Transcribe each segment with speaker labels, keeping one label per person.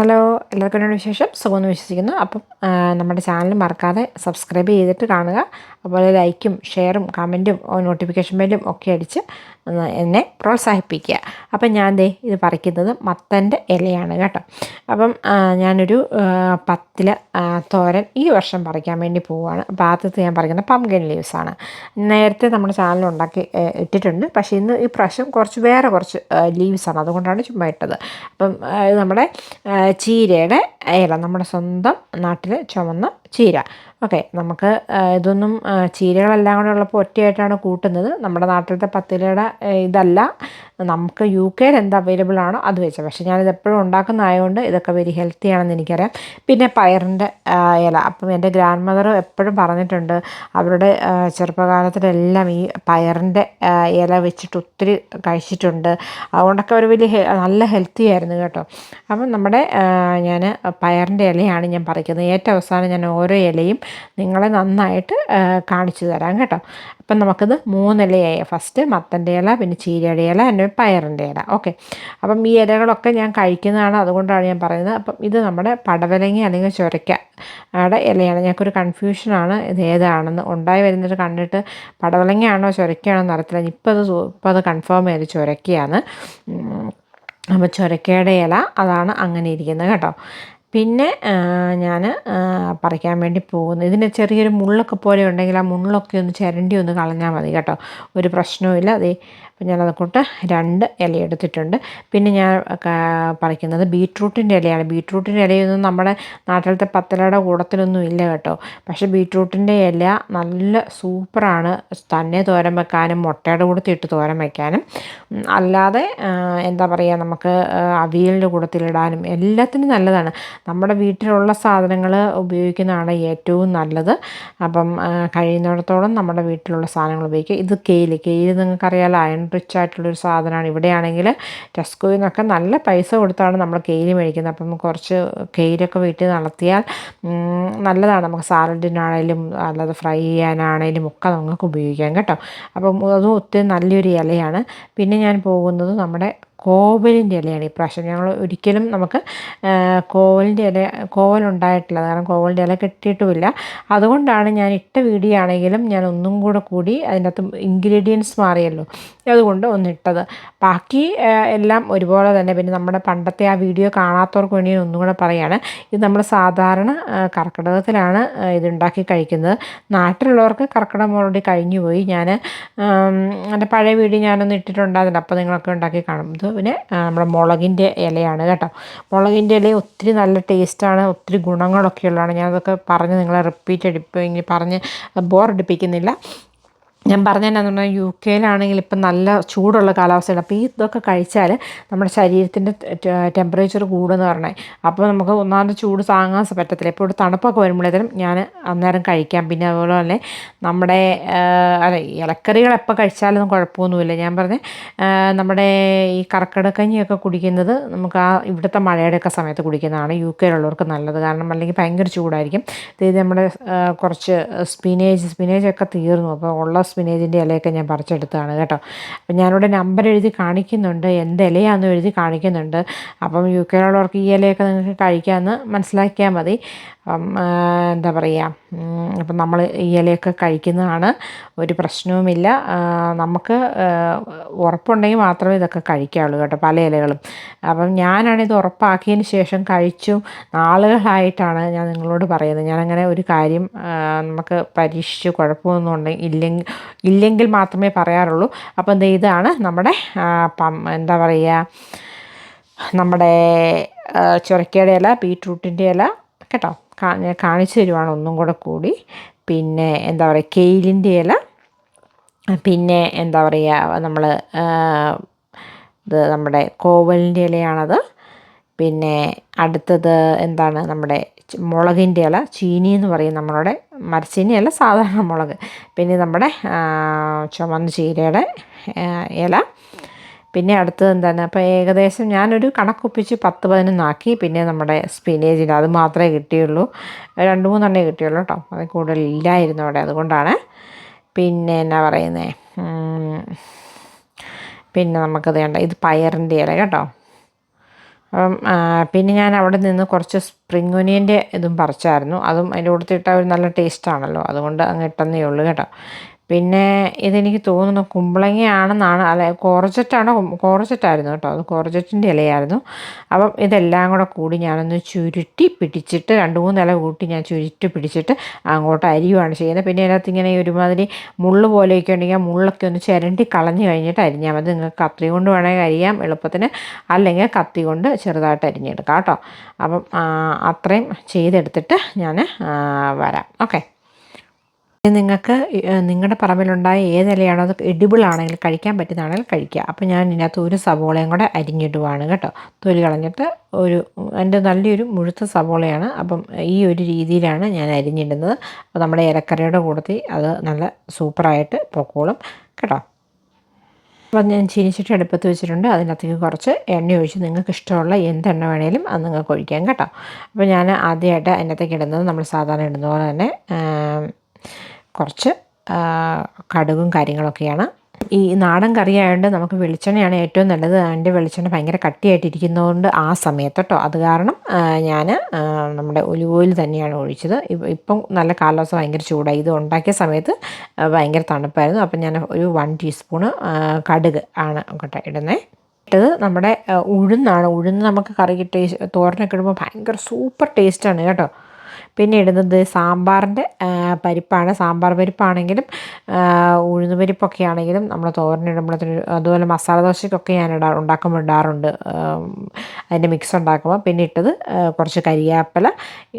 Speaker 1: Hello എല്ലാവർക്കും ഒരു വിശേഷം? സുഖമെന്ന് വിശ്വസിക്കുന്നു. അപ്പം നമ്മുടെ ചാനൽ മറക്കാതെ സബ്സ്ക്രൈബ് ചെയ്തിട്ട് കാണുക. അതുപോലെ ലൈക്കും ഷെയറും കമന്റും നോട്ടിഫിക്കേഷൻ ബെല്ലും ഒക്കെ അടിച്ച് എന്നെ പ്രോത്സാഹിപ്പിക്കുക. അപ്പം ഞാൻ ദേ ഇത് പറിക്കുന്നത് മത്തന്റെ ഇലയാണ് കേട്ടോ. അപ്പം ഞാനൊരു പത്തിൽ തോരൻ ഈ വർഷം പറിക്കാൻ വേണ്ടി പോവുകയാണ്. അപ്പോൾ ആദ്യത്തെ ഞാൻ പറിക്കുന്നത് പംകിൻ ലീവ്സാണ് നേരത്തെ നമ്മുടെ ചാനൽ ഉണ്ടാക്കി ഇട്ടിട്ടുണ്ട്. പക്ഷേ ഇന്ന് ഈ പ്രാവശ്യം കുറച്ച് വേറെ കുറച്ച് ലീവ്സാണ് അതുകൊണ്ടാണ് ചുമ്മാ ഇട്ടത്. അപ്പം നമ്മുടെ ചീരയുടെ ഇല നമ്മുടെ സ്വന്തം നാട്ടിൽ ചുമന്ന ചീര. ഓക്കെ നമുക്ക് ഇതൊന്നും ചീരകളെല്ലാം കൂടെ ഉള്ളപ്പോൾ ഒറ്റയായിട്ടാണ് കൂട്ടുന്നത്. നമ്മുടെ നാട്ടിലത്തെ പത്തിലയുടെ ഇതല്ല. നമുക്ക് യു കെയിൽ എന്ത് അവൈലബിൾ ആണോ അത് വെച്ചാൽ പക്ഷേ ഞാനിത് എപ്പോഴും ഉണ്ടാക്കുന്നതായതുകൊണ്ട് ഇതൊക്കെ വെരി ഹെൽത്തി ആണെന്ന് എനിക്കറിയാം. പിന്നെ പയറിന്റെ ഇല. അപ്പം എന്റെ ഗ്രാൻഡ് മദർ എപ്പോഴും പറഞ്ഞിട്ടുണ്ട് അവരുടെ ചെറുപ്പകാലത്തിലെല്ലാം ഈ പയറിന്റെ ഇല വെച്ചിട്ട് ഒത്തിരി കഴിച്ചിട്ടുണ്ട്. അതുകൊണ്ടൊക്കെ ഒരു വലിയ നല്ല ഹെൽത്തി ആയിരുന്നു കേട്ടോ. അപ്പം നമ്മുടെ ഞാൻ പയറിന്റെ ഇലയാണ് ഞാൻ പറിക്കുന്നത്. ഏറ്റവും അവസാനം ഞാൻ ഓരോ ഇലയും നിങ്ങളെ നന്നായിട്ട് കാണിച്ചു തരാം കേട്ടോ. അപ്പം നമുക്കിത് മൂന്നിലയായി. ഫസ്റ്റ് മത്തന്റെ ഇല പിന്നെ ചീരയുടെ ഇല പിന്നെ പയറിന്റെ ഇല. ഓക്കെ അപ്പം ഈ ഇലകളൊക്കെ ഞാൻ കഴിക്കുന്നതാണ് അതുകൊണ്ടാണ് ഞാൻ പറയുന്നത്. അപ്പം ഇത് നമ്മുടെ പടവലങ്ങ അല്ലെങ്കിൽ ചുരക്ക യുടെ ഇലയാണ്. ഞങ്ങൾക്കൊരു കൺഫ്യൂഷനാണ് ഇത് ഏതാണെന്ന്. ഉണ്ടായി വരുന്നത് കണ്ടിട്ട് പടവലങ്ങയാണോ ചുരക്കയാണോ എന്ന് അറിയത്തില്ല. ഇപ്പം അത് ഇപ്പോൾ അത് കൺഫേം ചെയ്ത് ചുരക്കയാണ്. അപ്പോൾ ചുരക്കയുടെ ഇല അതാണ് അങ്ങനെ ഇരിക്കുന്നത് കേട്ടോ. പിന്നെ ഞാൻ പറിക്കാൻ വേണ്ടി പോകുന്നു. ഇതിന് ചെറിയൊരു മുള്ളൊക്കെ പോലെ ഉണ്ടെങ്കിൽ ആ മുള്ളൊക്കെ ഒന്ന് ചിരണ്ടി ഒന്ന് കളഞ്ഞാൽ മതി കേട്ടോ. ഒരു പ്രശ്നവും അതേ അപ്പം ഞാനത് അതുകൊണ്ട് രണ്ട് ഇല എടുത്തിട്ടുണ്ട്. പിന്നെ ഞാൻ പറിക്കുന്നത് ബീട്രൂട്ടിന്റെ ഇലയാണ്. ബീട്രൂട്ടിന്റെ ഇലയൊന്നും നമ്മുടെ നാട്ടിലത്തെ പത്തലയുടെ കൂടത്തിലൊന്നും ഇല്ല കേട്ടോ. പക്ഷേ ബീട്രൂട്ടിന്റെ ഇല നല്ല സൂപ്പറാണ്. തന്നെ തോരൻ വെക്കാനും മുട്ടയുടെ കൂടത്തിൽ ഇട്ട് തോരൻ വെക്കാനും. അല്ലാതെ എന്താ പറയുക നമുക്ക് അവിയലിന്റെ കൂടത്തിലിടാനും എല്ലാത്തിനും നല്ലതാണ്. നമ്മുടെ വീട്ടിലുള്ള സാധനങ്ങൾ ഉപയോഗിക്കുന്നതാണ് ഏറ്റവും നല്ലത്. അപ്പം കഴിയുന്നിടത്തോളം നമ്മുടെ വീട്ടിലുള്ള സാധനങ്ങൾ ഉപയോഗിക്കുക. ഇത് കെയിൽ കെയിൽ നിങ്ങൾക്കറിയാലോ അയൺ റിച്ച് ആയിട്ടുള്ളൊരു സാധനമാണ്. ഇവിടെയാണെങ്കിൽ ടെസ്കോയിൽ നിന്നൊക്കെ നല്ല പൈസ കൊടുത്താണ് നമ്മൾ കെയിൽ മേടിക്കുന്നത്. അപ്പം കുറച്ച് കെയിലൊക്കെ വീട്ടിൽ നടത്തിയാൽ നല്ലതാണ്. നമുക്ക് സാലഡിനാണേലും അല്ലാതെ ഫ്രൈ ചെയ്യാനാണേലും ഒക്കെ നമുക്ക് ഉപയോഗിക്കാം കേട്ടോ. അപ്പം അതും ഒത്തിരി നല്ലൊരു ഇലയാണ്. പിന്നെ ഞാൻ പോകുന്നത് നമ്മുടെ കോവലിന്റെ ഇലയാണ് ഇപ്രാവശ്യം ഞങ്ങൾ ഒരിക്കലും നമുക്ക് കോവലിന്റെ ഇല കോവലുണ്ടായിട്ടില്ല. കാരണം കോവലിന്റെ ഇല കിട്ടിയിട്ടുമില്ല. അതുകൊണ്ടാണ് ഞാൻ ഇട്ട വീഡിയോ ആണെങ്കിലും ഞാൻ ഒന്നും കൂടെ കൂടി അതിന്റെ അകത്ത് ഇൻഗ്രീഡിയൻസ് മാറിയല്ലോ. അതുകൊണ്ട് ഒന്നിട്ടത് ബാക്കി എല്ലാം ഒരുപോലെ തന്നെ. പിന്നെ നമ്മുടെ പണ്ടത്തെ ആ വീഡിയോ കാണാത്തവർക്ക് വേണ്ടി ഒന്നും കൂടെ പറയുകയാണ് ഇത് നമ്മൾ സാധാരണ കർക്കിടകത്തിലാണ് ഇതുണ്ടാക്കി കഴിക്കുന്നത്. നാട്ടിലുള്ളവർക്ക് കർക്കിടകം ഓൾറെഡി കഴിഞ്ഞു പോയി ഞാൻ എന്റെ പഴയ വീഡിയോ ഞാനൊന്ന് ഇട്ടിട്ടുണ്ടായിരുന്നില്ല അപ്പോൾ നിങ്ങളൊക്കെ ഉണ്ടാക്കി കാണും. ഇത് പിന്നെ നമ്മുടെ മുളകിന്റെ ഇലയാണ് കേട്ടോ. മുളകിന്റെ ഇല ഒത്തിരി നല്ല ടേസ്റ്റാണ് ഒത്തിരി ഗുണങ്ങളൊക്കെ ഉള്ളതാണ് ഞാനതൊക്കെ പറഞ്ഞ് നിങ്ങളെ റിപ്പീറ്റ് അടിപ്പി പറഞ്ഞ് ബോറടിപ്പിക്കുന്നില്ല ഞാൻ പറഞ്ഞതെന്നു പറഞ്ഞാൽ യു കെയിലാണെങ്കിൽ ഇപ്പം നല്ല ചൂടുള്ള കാലാവസ്ഥയാണ്. അപ്പോൾ ഈ ഇതൊക്കെ കഴിച്ചാൽ നമ്മുടെ ശരീരത്തിന്റെ ടെമ്പറേച്ചർ കൂടുമെന്ന് പറഞ്ഞേ അപ്പോൾ നമുക്ക് ഒന്നാമത് ചൂട് താങ്ങാൻ പറ്റത്തില്ല. ഇപ്പോൾ ഇവിടെ തണുപ്പൊക്കെ വരുമ്പോഴത്തേനും ഞാൻ അന്നേരം കഴിക്കാം. പിന്നെ അതുപോലെ തന്നെ നമ്മുടെ അല്ല ഇലക്കറികൾ എപ്പോൾ കഴിച്ചാലൊന്നും കുഴപ്പമൊന്നുമില്ല. ഞാൻ പറഞ്ഞ നമ്മുടെ ഈ കർക്കിടക്കഞ്ഞിയൊക്കെ കുടിക്കുന്നത് നമുക്ക് ആ ഇവിടുത്തെ മഴയുടെയൊക്കെ സമയത്ത് കുടിക്കുന്നതാണ് യു കെയിലുള്ളവർക്ക് നല്ലത്. കാരണം അല്ലെങ്കിൽ ഭയങ്കര ചൂടായിരിക്കും. ഇത് നമ്മുടെ കുറച്ച് സ്പിനേജ് സ്പിനേജൊക്കെ തീർന്നു. അപ്പോൾ ഉള്ള സ്പിനേജിന്റെ ഇലയൊക്കെ ഞാൻ പറിച്ചെടുത്തതാണ് കേട്ടോ. അപ്പം ഞാനിവിടെ നമ്പർ എഴുതി കാണിക്കുന്നുണ്ട്. എന്ത് ഇലയാണെന്ന് എഴുതി കാണിക്കുന്നുണ്ട്. അപ്പം യു കെയിലുള്ളവർക്ക് ഈ ഇലയൊക്കെ നിങ്ങൾക്ക് കഴിക്കാമെന്ന് മനസ്സിലാക്കിയാൽ മതി. എന്താ പറയുക അപ്പം നമ്മൾ ഈ ഇലയൊക്കെ കഴിക്കുന്നതാണ് ഒരു പ്രശ്നവുമില്ല. നമുക്ക് ഉറപ്പുണ്ടെങ്കിൽ മാത്രമേ ഇതൊക്കെ കഴിക്കാവുള്ളൂ കേട്ടോ പല ഇലകളും. അപ്പം ഞാനാണിത് ഉറപ്പാക്കിയതിന് ശേഷം കഴിച്ചു. നാളുകളായിട്ടാണ് ഞാൻ നിങ്ങളോട് പറയുന്നത്. ഞാനങ്ങനെ ഒരു കാര്യം നമുക്ക് പരീക്ഷിച്ച് കുഴപ്പമൊന്നും ഉണ്ടെങ്കിൽ ഇല്ലെങ്കിൽ ഇല്ലെങ്കിൽ മാത്രമേ പറയാറുള്ളൂ. അപ്പം എന്താ ഇതാണ് നമ്മുടെ എന്താ പറയുക നമ്മുടെ ചുരക്കയുടെ ഇല ബീട്രൂട്ടിന്റെ ഇല കേട്ടോ? ഞാൻ കാണിച്ചു തരുവാണ് ഒന്നും കൂടെ കൂടി. പിന്നെ എന്താ പറയുക കെയിലിന്റെ ഇല പിന്നെ എന്താ പറയുക നമ്മൾ ഇത് നമ്മുടെ കോവലിന്റെ ഇലയാണത്. പിന്നെ അടുത്തത് എന്താണ് നമ്മുടെ മുളകിന്റെ ഇല ചീനി എന്ന് പറയും നമ്മളുടെ. മരച്ചീനി അല്ല സാധാരണ മുളക്. പിന്നെ നമ്മുടെ ചുമന്ന ചീരയുടെ ഇല. പിന്നെ അടുത്തത് എന്താണ്? അപ്പോൾ ഏകദേശം ഞാനൊരു കണക്കൊപ്പിച്ച് പത്ത് പതിനൊന്നാക്കി പിന്നെ നമ്മുടെ സ്പിനേജിൽ അത് മാത്രമേ കിട്ടിയുള്ളൂ. രണ്ട് മൂന്നെണ്ണേ കിട്ടിയുള്ളൂ കേട്ടോ. അത് കൂടുതൽ ഇല്ലായിരുന്നു അവിടെ അതുകൊണ്ടാണ്. പിന്നെ എന്നാ പറയുന്നത് പിന്നെ നമുക്കത് വേണ്ട ഇത് പയറിന്റെ ഇല കേട്ടോ. അപ്പം പിന്നെ ഞാൻ അവിടെ നിന്ന് കുറച്ച് സ്പ്രിംഗ് ഒനിയന്റെ ഇതും പറിച്ചായിരുന്നു. അതും അതിന്റെ കൂട്ടത്തിട്ട ഒരു നല്ല ടേസ്റ്റാണല്ലോ അതുകൊണ്ട് അങ്ങ് ഇട്ടെന്നേ ഉള്ളൂ കേട്ടോ. പിന്നെ ഇതെനിക്ക് തോന്നുന്നു കുമ്പളങ്ങയാണെന്നാണ് അല്ല കോറച്ചറ്റാണോ കോർജറ്റായിരുന്നു കേട്ടോ അത് കോറച്ചറ്റിന്റെ ഇലയായിരുന്നു. അപ്പം ഇതെല്ലാം കൂടെ കൂടി ഞാനൊന്ന് ചുരുട്ടി പിടിച്ചിട്ട് രണ്ട് മൂന്ന് ഇല കൂട്ടി ഞാൻ ചുരുട്ടി പിടിച്ചിട്ട് അങ്ങോട്ട് അരിയുവാണ് ചെയ്യുന്നത്. പിന്നെ അതിനകത്ത് ഇങ്ങനെ ഒരുമാതിരി മുള്ള് പോലെയൊക്കെ ഉണ്ടെങ്കിൽ ആ മുള്ളൊക്കെ ഒന്ന് ചിരണ്ടി കളഞ്ഞ് കഴിഞ്ഞിട്ട് അരിഞ്ഞാൽ മതി. നിങ്ങൾക്ക് കത്തി കൊണ്ട് വേണമെങ്കിൽ അരിയാം എളുപ്പത്തിന് അല്ലെങ്കിൽ കത്തി കൊണ്ട് ചെറുതായിട്ട് അരിഞ്ഞെടുക്കാം കേട്ടോ. അപ്പം അത്രയും ചെയ്തെടുത്തിട്ട് ഞാൻ വരാം. ഓക്കെ. നിങ്ങൾക്ക് നിങ്ങളുടെ പറമ്പിലുണ്ടായ ഏതിലയാണോ അത് എഡിബിൾ ആണെങ്കിൽ കഴിക്കാൻ പറ്റുന്നതാണെങ്കിൽ കഴിക്കുക. അപ്പോൾ ഞാൻ ഇതിനകത്ത് ഒരു സവോളയും കൂടെ അരിഞ്ഞിടുവാണ് കേട്ടോ. തൊലി കളഞ്ഞിട്ട് ഒരു എന്റെ നല്ലൊരു മുഴുത്ത സവോളയാണ്. അപ്പം ഈ ഒരു രീതിയിലാണ് ഞാൻ അരിഞ്ഞിടുന്നത്. അപ്പോൾ നമ്മുടെ ഇലക്കറിയുടെ കൂടത്തിൽ അത് നല്ല സൂപ്പറായിട്ട് പൊക്കോളും കേട്ടോ. അപ്പം ഞാൻ ചീനിച്ചിട്ട് അടുപ്പത്ത് വെച്ചിട്ടുണ്ട്. അതിനകത്തേക്ക് കുറച്ച് എണ്ണ ഒഴിച്ച് നിങ്ങൾക്ക് ഇഷ്ടമുള്ള എന്തെണ്ണ വേണേലും അത് നിങ്ങൾക്ക് ഒഴിക്കാം കേട്ടോ. അപ്പോൾ ഞാൻ ആദ്യമായിട്ട് അതിനകത്തേക്ക് ഇടുന്നത് നമ്മൾ സാധാരണ ഇടുന്ന പോലെ തന്നെ കുറച്ച് കടുകും കാര്യങ്ങളൊക്കെയാണ്. ഈ നാടൻ കറിയായതുകൊണ്ട് നമുക്ക് വെളിച്ചെണ്ണയാണ് ഏറ്റവും നല്ലത്. അതിന്റെ വെളിച്ചെണ്ണ ഭയങ്കര കട്ടിയായിട്ടിരിക്കുന്നതുകൊണ്ട് ആ സമയത്ത് കേട്ടോ അത് കാരണം ഞാൻ നമ്മുടെ ഒലിവോയിൽ തന്നെയാണ് ഒഴിച്ചത്. ഇപ്പം നല്ല കാലാവസ്ഥ ഭയങ്കര ചൂടായി. ഇത് ഉണ്ടാക്കിയ സമയത്ത് ഭയങ്കര തണുപ്പായിരുന്നു. അപ്പം ഞാൻ ഒരു വൺ ടീസ്പൂണ് കടുക് ആണ് കേട്ടോ ഇടുന്നത് ഇട്ടത് നമ്മുടെ ഉഴുന്നാണ്. ഉഴുന്ന് നമുക്ക് കറി ടേസ്റ്റ് തോരനൊക്കെ ഇടുമ്പോൾ ഭയങ്കര സൂപ്പർ ടേസ്റ്റാണ് കേട്ടോ. പിന്നെ ഇടുന്നത് സാമ്പാറിന്റെ പരിപ്പാണ്. സാമ്പാർ പരിപ്പാണെങ്കിലും ഉഴുന്ന് പരിപ്പൊക്കെ ആണെങ്കിലും നമ്മൾ തോരനിടുമ്പോഴത്തേന് അതുപോലെ മസാല ദോശയ്ക്കൊക്കെ ഞാൻ ഇടാ ഉണ്ടാക്കുമ്പോൾ ഇടാറുണ്ട്. അതിന്റെ മിക്സ് ഉണ്ടാക്കുമ്പോൾ പിന്നെ ഇട്ടത് കുറച്ച് കരിയാപ്പല.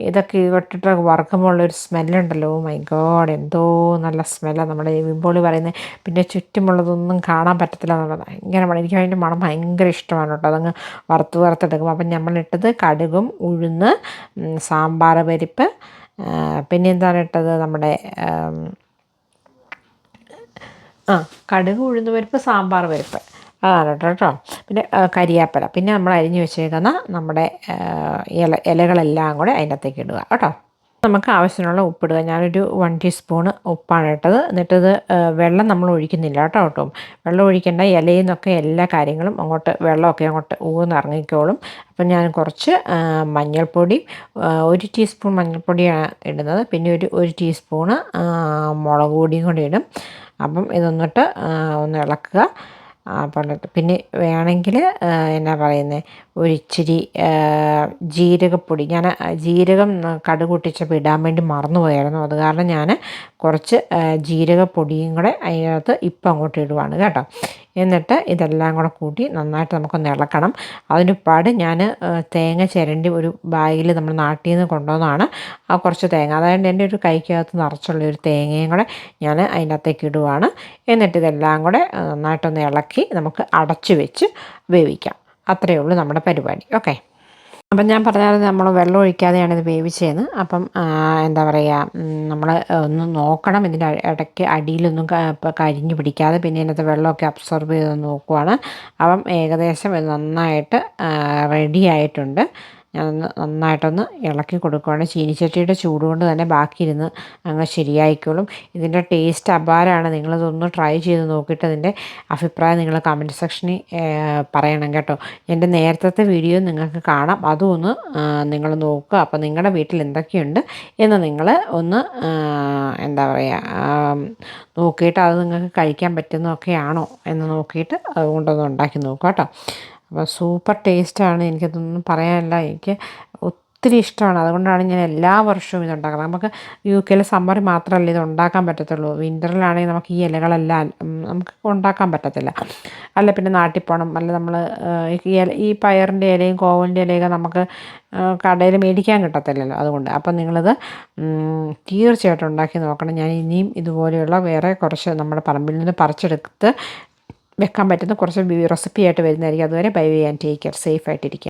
Speaker 1: ഇതൊക്കെ ഇട്ടിട്ട് വറുക്കുമ്പോൾ ഉള്ളൊരു സ്മെല്ലുണ്ടല്ലോ. മൈ ഗോഡ് എന്തോ നല്ല സ്മെല്ലാണ് നമ്മുടെ വിമ്പോളി പറയുന്നത് പിന്നെ ചുറ്റുമുള്ളതൊന്നും കാണാൻ പറ്റത്തില്ല എന്നുള്ളത് ഭയങ്കര മണം. എനിക്ക് അതിന്റെ മണം ഭയങ്കര ഇഷ്ടമാണ് കേട്ടോ. അതങ്ങ് വറുത്ത് വറുത്തെടുക്കും അപ്പം നമ്മളിട്ടത് കടുകും ഉഴുന്ന് സാമ്പാർ പരിപ്പ് പിന്നെ എന്താണ് ഇട്ടത് നമ്മുടെ ആ കടുക് ഉഴുന്ന് പരിപ്പ് സാമ്പാർ പരിപ്പ്. അതാണ് കേട്ടോ പിന്നെ കരിയാപ്പല. പിന്നെ നമ്മൾ അരിഞ്ഞു വെച്ചേക്കുന്ന നമ്മുടെ ഇല ഇലകളെല്ലാം കൂടെ അതിനകത്തേക്ക് ഇടുക കേട്ടോ. നമുക്ക് ആവശ്യത്തിനുള്ള ഉപ്പിടുക. ഞാനൊരു വൺ ടീസ്പൂണ് ഉപ്പാണ് ഇട്ടത്. എന്നിട്ട് ഇത് വെള്ളം നമ്മൾ ഒഴിക്കുന്നില്ല കേട്ടോ. കേട്ടോ വെള്ളം ഒഴിക്കേണ്ട ഇലയിൽ നിന്നൊക്കെ എല്ലാ കാര്യങ്ങളും അങ്ങോട്ട് വെള്ളമൊക്കെ അങ്ങോട്ട് ഊന്നിറങ്ങിക്കോളും അപ്പം ഞാൻ കുറച്ച് മഞ്ഞൾപ്പൊടി ഒരു ടീസ്പൂൺ മഞ്ഞൾപ്പൊടിയാണ് ഇടുന്നത്. പിന്നെ ഒരു ഒരു ടീസ്പൂണ് മുളക് പൊടിയും കൂടി ഇടും. അപ്പം ഇതൊന്നിട്ട് ഒന്ന് ഇളക്കുക. പറഞ്ഞിട്ട്. പിന്നെ വേണമെങ്കിൽ എന്നാ പറയുന്നത് ഒരിച്ചിരി ജീരകപ്പൊടി. ഞാൻ ജീരകം കടുക് പൊട്ടിച്ചപ്പോൾ ഇടാൻ വേണ്ടി മറന്നുപോയായിരുന്നു. അത് കാരണം ഞാൻ കുറച്ച് ജീരകപ്പൊടിയും കൂടെ അതിനകത്ത് ഇപ്പം അങ്ങോട്ട് ഇടുവാണ് കേട്ടോ. എന്നിട്ട് ഇതെല്ലാം കൂടെ കൂട്ടി നന്നായിട്ട് നമുക്കൊന്ന് ഇളക്കണം. അതിനുപാട് ഞാൻ തേങ്ങ ചിരണ്ടി ഒരു ബാഗിൽ നമ്മൾ നാട്ടിൽ നിന്ന് കൊണ്ടുവന്നതാണ്. ആ കുറച്ച് തേങ്ങ അതായത് എന്റെ ഒരു കൈക്കകത്ത് നിറച്ചുള്ള ഒരു തേങ്ങയും കൂടെ ഞാൻ അതിനകത്തേക്ക് ഇടുവാണ്. എന്നിട്ട് ഇതെല്ലാം കൂടെ നന്നായിട്ടൊന്ന് ഇളക്കി നമുക്ക് അടച്ചു വെച്ച് വേവിക്കാം. അത്രയേ ഉള്ളൂ നമ്മുടെ പരിപാടി. ഓക്കെ. അപ്പം ഞാൻ പറഞ്ഞാൽ നമ്മൾ വെള്ളം ഒഴിക്കാതെയാണ് ഇത് വേവിച്ചതെന്ന് അപ്പം എന്താ പറയുക നമ്മൾ ഒന്ന് നോക്കണം. ഇതിന്റെ ഇടയ്ക്ക് അടിയിലൊന്നും കരിഞ്ഞു പിടിക്കാതെ പിന്നെ ഇതിനകത്ത് വെള്ളമൊക്കെ അബ്സോർബ് ചെയ്ത് നോക്കുവാണ്. അപ്പം ഏകദേശം ഇത് നന്നായിട്ട് റെഡി ആയിട്ടുണ്ട്. ഞാനൊന്ന് നന്നായിട്ടൊന്ന് ഇളക്കി കൊടുക്കുകയാണ് ചീനിച്ചട്ടിയുടെ ചൂട് കൊണ്ട് തന്നെ ബാക്കിയിരുന്ന് അങ്ങ് ശരിയായിക്കോളും. ഇതിന്റെ ടേസ്റ്റ് അപാരമാണ് നിങ്ങളിതൊന്ന് ട്രൈ ചെയ്ത് നോക്കിയിട്ട് അതിന്റെ അഭിപ്രായം നിങ്ങൾ കമന്റ് സെക്ഷനിൽ പറയണം കേട്ടോ. എന്റെ നേരത്തെ വീഡിയോ നിങ്ങൾക്ക് കാണാം. അതും ഒന്ന് നിങ്ങൾ നോക്കുക. അപ്പോൾ നിങ്ങളുടെ വീട്ടിൽ എന്തൊക്കെയുണ്ട് എന്ന് നിങ്ങൾ ഒന്ന് എന്താ പറയുക നോക്കിയിട്ട് അത് നിങ്ങൾക്ക് കഴിക്കാൻ പറ്റുന്നതൊക്കെയാണോ എന്ന് നോക്കിയിട്ട് അതുകൊണ്ടൊന്ന് ഉണ്ടാക്കി നോക്കുക കേട്ടോ. അപ്പോൾ സൂപ്പർ ടേസ്റ്റാണ് എനിക്കതൊന്നും പറയാനില്ല. എനിക്ക് ഒത്തിരി ഇഷ്ടമാണ്. അതുകൊണ്ടാണ് ഞാൻ എല്ലാ വർഷവും ഇത് ഉണ്ടാക്കുന്നത് നമുക്ക് യു കെയിലെ സമ്മറിൽ മാത്രമല്ല ഇത് ഉണ്ടാക്കാൻ പറ്റത്തുള്ളൂ. വിന്ററിലാണെങ്കിൽ നമുക്ക് ഈ ഇലകളെല്ലാം നമുക്ക് ഉണ്ടാക്കാൻ പറ്റത്തില്ല. അല്ല പിന്നെ നാട്ടിൽ പോകണം. അല്ല നമ്മൾ ഈ പയറിന്റെ ഇലയും കോവലിന്റെ ഇലയൊക്കെ നമുക്ക് കടയിൽ മേടിക്കാൻ കിട്ടത്തില്ലല്ലോ അതുകൊണ്ട്. അപ്പം നിങ്ങളിത് തീർച്ചയായിട്ടും ഉണ്ടാക്കി നോക്കണം. ഞാൻ ഇനിയും ഇതുപോലെയുള്ള വേറെ കുറച്ച് നമ്മുടെ പറമ്പിൽ നിന്ന് പറിച്ചെടുത്ത് വെക്കാൻ പറ്റുന്ന കുറച്ച് റെസിപ്പി ആയിട്ട് വരുന്നതായിരിക്കും. അതുവരെ bye and take care. Safe ആയിട്ടിരിക്കുക.